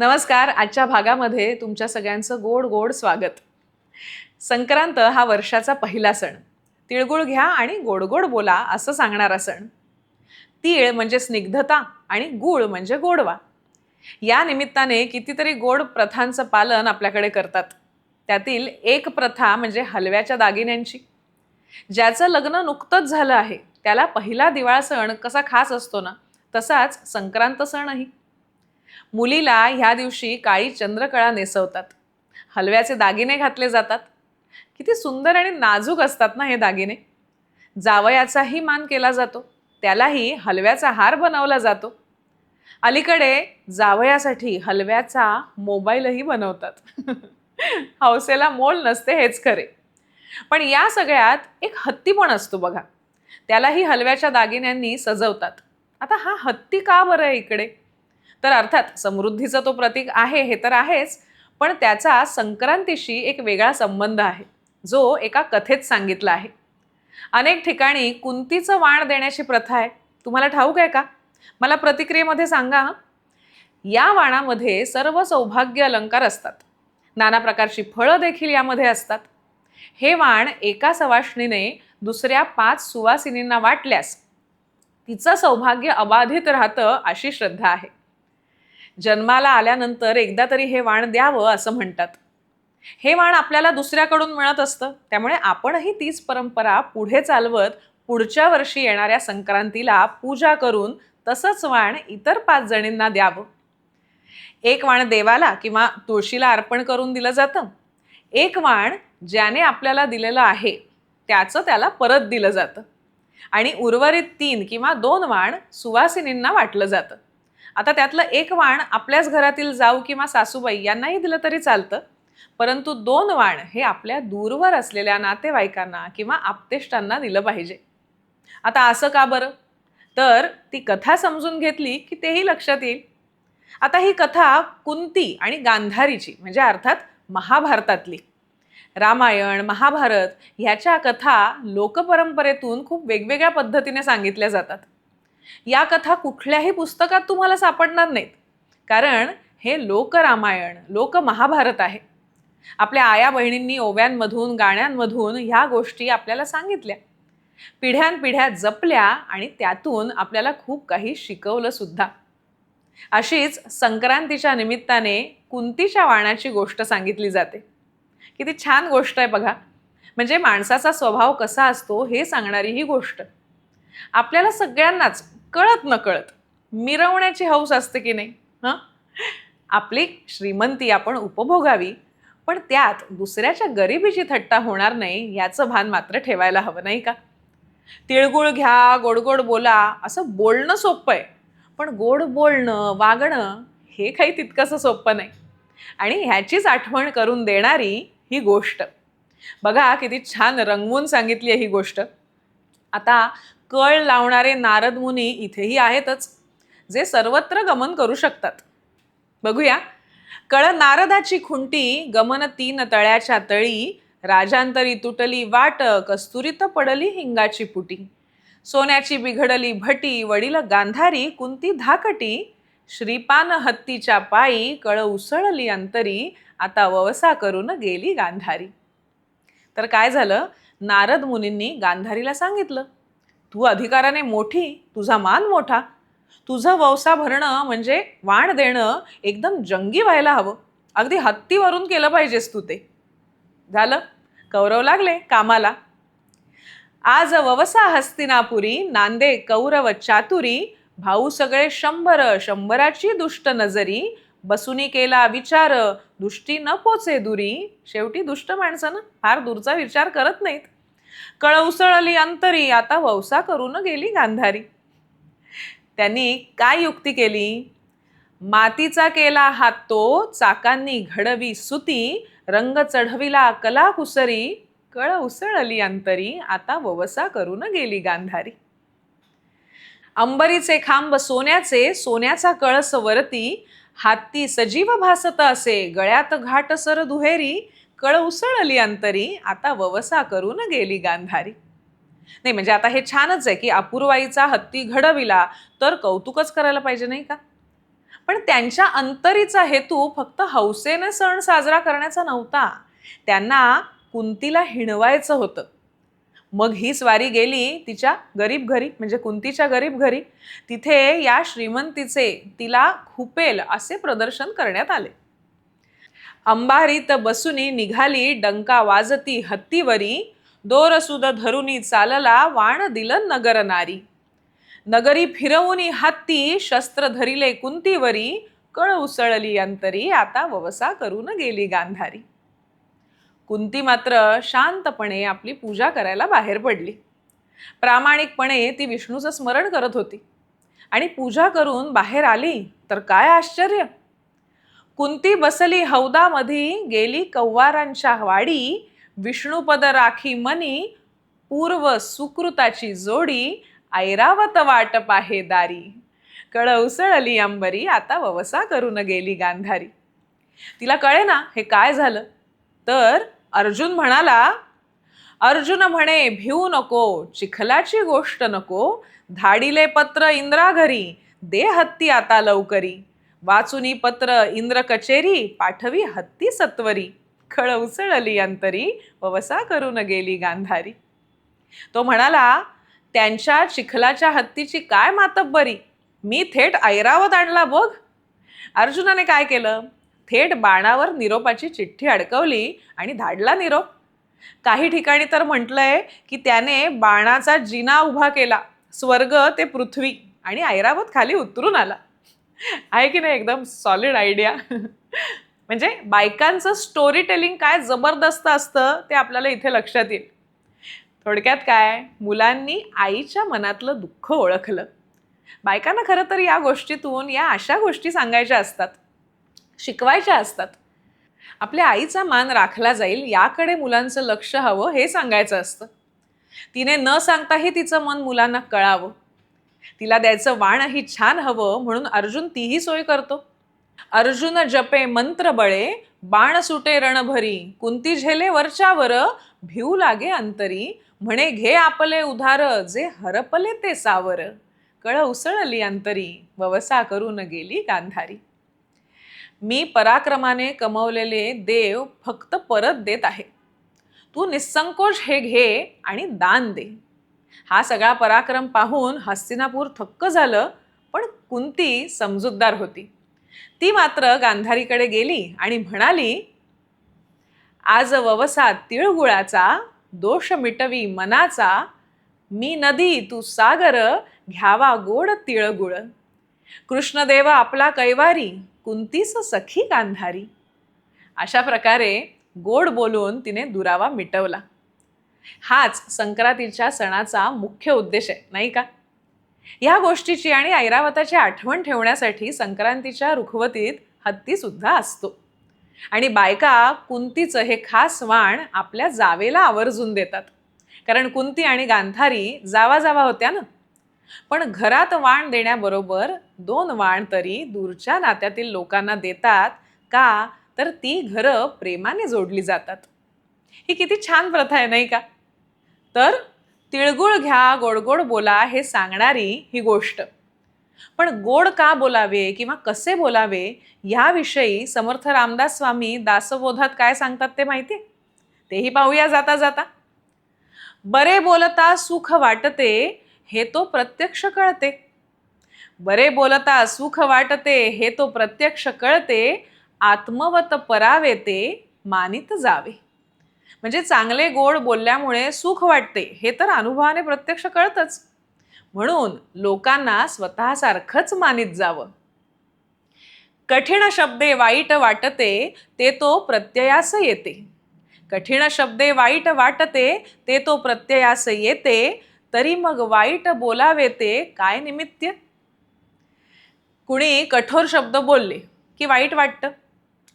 नमस्कार आजच्या भागामध्ये तुमच्या सगळ्यांचं गोड गोड स्वागत. संक्रांत हा वर्षाचा पहिला सण. तिळगुळ घ्या आणि गोड गोड बोला असं सांगणारा सण. तीळ म्हणजे स्निग्धता आणि गुळ म्हणजे गोडवा. या निमित्ताने कितीतरी गोड प्रथांचं पालन आपल्याकडे करतात. त्यातील एक प्रथा म्हणजे हलव्याच्या दागिन्यांची. ज्याचं लग्न नुकतंच झालं आहे त्याला पहिला दिवाळ सण कसा खास असतो ना तसाच संक्रांत सणही. मुलीला ह्या दिवशी काळी चंद्रकळा नेसवतात. हलव्याचे दागिने घातले जातात. किती सुंदर आणि नाजूक असतात ना हे दागिने. जावयाचाही मान केला जातो. त्यालाही हलव्याचा हार बनवला जातो. अलीकडे जावयासाठी हलव्याचा मोबाईलही बनवतात. हौसेला मोल नसते हेच खरे. पण या सगळ्यात एक हत्ती पण असतो बघा. त्यालाही हलव्याच्या दागिन्यांनी सजवतात. आता हा हत्ती का बरं आहे इकडे? तर अर्थात समृद्धीचं तो प्रतीक आहे हे तर आहेच पण त्याचा संक्रांतीशी एक वेगळा संबंध आहे जो एका कथेत सांगितला आहे. अनेक ठिकाणी कुंतीचं वाण देण्याची प्रथा आहे. तुम्हाला ठाऊक आहे का? मला प्रतिक्रियेमध्ये सांगा. या वाणामध्ये सर्व सौभाग्य अलंकार असतात. नाना प्रकारची फळं देखील यामध्ये असतात. हे वाण एका सवाशिणीने दुसऱ्या पाच सुवासिनींना वाटल्यास तिचं सौभाग्य अबाधित राहतं अशी श्रद्धा आहे. जन्माला आल्यानंतर एकदा तरी हे वाण द्यावं असं म्हणतात. हे वाण आपल्याला दुसऱ्याकडून मिळत असतं. त्यामुळे आपणही तीच परंपरा पुढे चालवत पुढच्या वर्षी येणाऱ्या संक्रांतीला पूजा करून तसंच वाण इतर पाच जणींना द्यावं. एक वाण देवाला किंवा तुळशीला अर्पण करून दिलं जातं. एक वाण ज्याने आपल्याला दिलेलं आहे त्याचं त्याला परत दिलं जातं. आणि उर्वरित तीन किंवा दोन वाण सुवासिनींना वाटलं जातं. आता त्यातलं एक वाण आपल्याच घरातील जाऊ किंवा सासूबाई यांनाही दिलं तरी चालतं. परंतु दोन वाण हे आपल्या दूरवर असलेल्या नातेवाईकांना किंवा आप्तेष्टांना दिलं पाहिजे. आता असं का बरं? तर ती कथा समजून घेतली की तेही लक्षात येईल. आता ही कथा कुंती आणि गांधारीची म्हणजे अर्थात महाभारतातली. रामायण महाभारत ह्याच्या कथा लोकपरंपरेतून खूप वेगवेगळ्या पद्धतीने सांगितल्या जातात. या कथा कुठल्याही पुस्तकात तुम्हाला सापडणार नाहीत. कारण हे लोकरामायण लोकमहाभारत आहे. आपल्या आया बहिणींनी ओव्यांमधून गाण्यांमधून ह्या गोष्टी आपल्याला सांगितल्या. पिढ्यानपिढ्या जपल्या आणि त्यातून आपल्याला खूप काही शिकवलं सुद्धा. अशीच संक्रांतीच्या निमित्ताने कुंतीच्या वाणाची गोष्ट सांगितली जाते. किती छान गोष्ट आहे बघा. म्हणजे माणसाचा स्वभाव कसा असतो हे सांगणारी ही गोष्ट. आपल्याला सगळ्यांनाच कळत न कळत मिरवण्याची हौस असते की नाही हां? आपली श्रीमंती आपण उपभोगावी पण त्यात दुसऱ्याच्या गरिबीची थट्टा होणार नाही याचं भान मात्र ठेवायला हवं नाही का? तिळगुळ घ्या गोड गोड बोला असं बोलणं सोपं आहे. पण गोड बोलणं वागणं हे काही तितकंसं सोपं नाही. आणि ह्याचीच आठवण करून देणारी ही गोष्ट. बघा किती छान रंगवून सांगितली आहे ही गोष्ट. आता कळ लावणारे नारद मुनी इथेही आहेतच जे सर्वत्र गमन करू शकतात. बघूया. कळ नारदाची खुंटी गमन तीन तळ्याच्या तळी राजांतरी तुटली वाट कस्तुरीत पडली हिंगाची पुटी. सोन्याची बिघडली भटी वडील गांधारी कुंती धाकटी श्रीपान हत्तीच्या पायी कळ उसळली अंतरी आता ववसा करून गेली गांधारी. तर काय झालं? नारद मुनींनी गांधारीला सांगितलं. तू अधिकाराने मोठी तुझा मान मोठा. तुझं ववसा भरणं म्हणजे वाण देणं एकदम जंगी व्हायला हवं. अगदी हत्तीवरून केलं पाहिजेस तू ते. झालं? कौरव लागले कामाला. आज ववसा हस्तिनापुरी नांदे कौरव चातुरी भाऊ सगळे शंभर शंभराची दुष्ट नजरी बसुनी केला विचार दुष्टी न पोचे दुरी. शेवटी दुष्ट माणसं ना? फार दूरचा विचार करत नाहीत. कळ उसळली अंतरी आता ववसा करून गेली गांधारी. त्यांनी काय युक्ती केली? मातीचा केला हात तो चाकांनी घडवी सुती रंग चढविला कला कुसरी. कळ उसळली अंतरी आता ववसा करून गेली गांधारी. अंबरीचे खांब सोन्याचे सोन्याचा कळस वरती. हाती सजीव भासत असे गळ्यात घाट सर दुहेरी. कळ उसळली अंतरी आता ववसा करून गेली गांधारी. नाही म्हणजे आता हे छानच आहे की अपूर्वाईचा हत्ती घडविला तर कौतुकच करायला पाहिजे नाही का? पण त्यांच्या अंतरीचा हेतू फक्त हौसेने सण साजरा करण्याचा नव्हता. त्यांना कुंतीला हिणवायचं होतं. मग ही स्वारी गेली तिच्या गरीब घरी म्हणजे कुंतीच्या गरीब घरी. तिथे या श्रीमंतीचे तिला खुपेल असे प्रदर्शन करण्यात आले. अंबारीत बसुनी निघाली डंका वाजती हत्तीवरी. दोरसुद धरुनी चालला वाण दिलं नगर नारी. नगरी फिरवूनी हत्ती शस्त्र धरिले कुंतीवरी. कळ उसळली अंतरी आता ववसा करून गेली गांधारी. कुंती मात्र शांतपणे आपली पूजा करायला बाहेर पडली. प्रामाणिकपणे ती विष्णूचं स्मरण करत होती. आणि पूजा करून बाहेर आली तर काय आश्चर्य! कुंती बसली हौदामधी गेली कव्वारांच्या वाडी. विष्णुपद राखी मनी पूर्व सुकृताची जोडी ऐरावत वाट पाहे दारी. कळ उसळली अंबरी आता ववसा करून गेली गांधारी. तिला कळे ना हे काय झालं? तर अर्जुन म्हणाला अर्जुन म्हणे भिऊ नको चिखलाची गोष्ट नको. धाडिले पत्र इंद्रा घरी दे हत्ती आता लवकरी. वाचुनी पत्र इंद्र कचेरी पाठवी हत्ती सत्वरी. खळ उसळली अंतरी ववसा करून गेली गांधारी. तो म्हणाला त्यांच्या चिखलाच्या हत्तीची काय मातब्बरी? मी थेट ऐरावत आणला बघ. अर्जुनाने काय केलं? थेट बाणावर निरोपाची चिठ्ठी अडकवली आणि धाडला निरोप. काही ठिकाणी तर म्हटलंय की त्याने बाणाचा जिना उभा केला. स्वर्ग ते पृथ्वी आणि ऐरावत खाली उतरून आला. आहे की नाही एकदम सॉलिड आयडिया म्हणजे बायकांचं स्टोरी टेलिंग काय जबरदस्त असतं ते आपल्याला इथे लक्षात येईल. थोडक्यात काय? मुलांनी आईच्या मनातलं दुःख ओळखलं. बायकांना खरं तर या गोष्टीतून या अशा गोष्टी सांगायच्या असतात. शिकवायच्या असतात. आपल्या आईचा मान राखला जाईल याकडे मुलांचं लक्ष हवं हे सांगायचं असतं. तिने न सांगताही तिचं मन मुलांना कळावं. तिला द्यायचं वाणही छान हवं म्हणून अर्जुन तीही सोय करतो. अर्जुन जपे मंत्र बळे बाण सुटे रणभरी कुंती झेले वरच्यावर भिऊ लागे अंतरी म्हणे घे आपले उधार जे हरपले ते सावर. कळ उसळली अंतरी ववसा करून गेली गांधारी. मी पराक्रमाने कमवलेले देव फक्त परत देत आहे. तू निसंकोच हे घे आणि दान दे. हा सगळा पराक्रम पाहून हस्तिनापूर थक्क झालं पण कुंती समजूतदार होती. ती मात्र गांधारीकडे गेली आणि म्हणाली आज ववसा तिळगुळाचा दोष मिटवी मनाचा मी नदी तू सागर घ्यावा गोड तिळगुळ. कृष्णदेव आपला कैवारी कुंतीस सखी गांधारी. अशा प्रकारे गोड बोलून तिने दुरावा मिटवला. हाच संक्रांतीच्या सणाचा मुख्य उद्देश आहे नाही का? या गोष्टीची आणि ऐरावताची आठवण ठेवण्यासाठी संक्रांतीच्या रुखवतीत हत्ती सुद्धा असतो. आणि बायका कुंतीचं हे खास वाण आपल्या जावेला आवर्जून देतात. कारण कुंती आणि गांधारी जावा जावा होत्या ना? पण घरात वाण देण्याबरोबर दोन वाण तरी दूरच्या नात्यातील लोकांना देतात का? तर ती घरं प्रेमाने जोडली जातात. ही किती छान प्रथा आहे नाही का? तर तिळगुळ घ्या गोडगोड बोला हे सांगणारी ही गोष्ट. पण गोड का बोलावे किंवा कसे बोलावे याविषयी समर्थ रामदास स्वामी दासबोधात काय सांगतात ते माहिती तेही पाहूया जाता जाता. बरे बोलता सुख वाटते हे तो प्रत्यक्ष कळते. बरे बोलता सुख वाटते हे तो प्रत्यक्ष कळते. आत्मवत परावे ते मानित जावे. म्हणजे चांगले गोड बोलल्यामुळे सुख वाटते हे तर अनुभवाने प्रत्यक्ष कळतच. म्हणून लोकांना स्वतःसारखंच मानित जावं. कठीण शब्दे वाईट वाटते ते तो प्रत्ययास येते. कठीण शब्दे वाईट वाटते ते तो प्रत्ययास येते तरी मग वाईट बोलावे ते काय निमित्त? कुणी कठोर शब्द बोलले की वाईट वाटतं?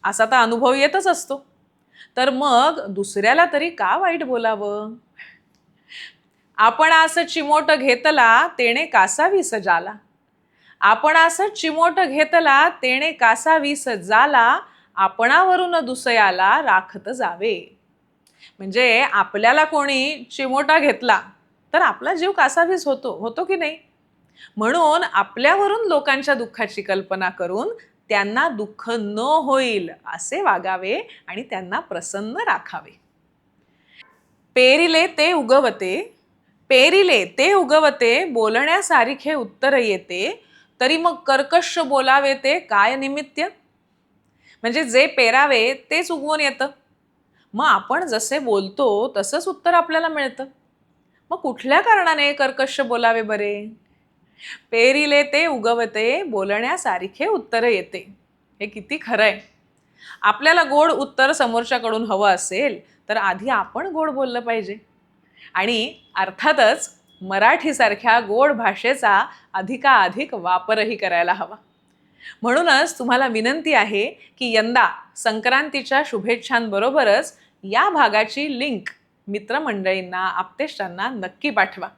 असा तर अनुभव येतच असतो. तर मग दुसऱ्याला तरी का वाईट बोलावं? आपण असं चिमोट घेतला तेणे कासावीस जाला. आपण असं चिमोट घेतला तेणे कासावीस जाला आपणावरून दुसयाला राखत जावे. म्हणजे आपल्याला कोणी चिमोटा घेतला तर आपला जीव कासावीस होतो होतो की नाही? म्हणून आपल्यावरून लोकांच्या दुःखाची कल्पना करून त्यांना दुःख न होईल असे वागावे आणि त्यांना प्रसन्न राखावे. पेरिले ते उगवते पेरिले ते उगवते बोलण्यासारखे उत्तर येते तरी मग कर्कश बोलावे ते काय निमित्त? म्हणजे जे पेरावे तेच उगवून येतं. मग आपण जसे बोलतो तसंच उत्तर आपल्याला मिळतं. मग कुठल्या कारणाने कर्कश बोलावे बरे? पेरिले ते उगवते बोलण्यासारखे उत्तर येते. हे किती खरं आहे आपल्याला गोड उत्तर समोरच्याकडून हवं असेल तर आधी आपण गोड बोललं पाहिजे. आणि अर्थातच मराठीसारख्या गोड भाषेचा अधिकाधिक वापरही करायला हवा. म्हणूनच तुम्हाला विनंती आहे की यंदा संक्रांतीच्या शुभेच्छांबरोबरच या भागाची लिंक मित्रमंडळींना आप्तेष्टांना नक्की पाठवा.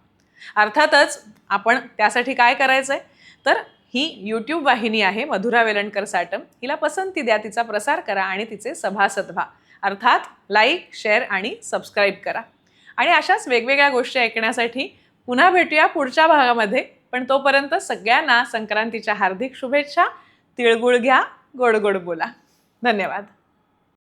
अर्थातच आपण त्यासाठी काय करायचं आहे तर ही यूट्यूब वाहिनी आहे मधुरा वेलणकर साटम. हिला पसंती द्या तिचा प्रसार करा आणि तिचे सभासद व्हा. अर्थात लाईक शेअर आणि सबस्क्राईब करा. आणि अशाच वेगवेगळ्या गोष्टी ऐकण्यासाठी पुन्हा भेटूया पुढच्या भागामध्ये. पण तोपर्यंत सगळ्यांना संक्रांतीच्या हार्दिक शुभेच्छा. तिळगुळ घ्या गोड गोड बोला. धन्यवाद.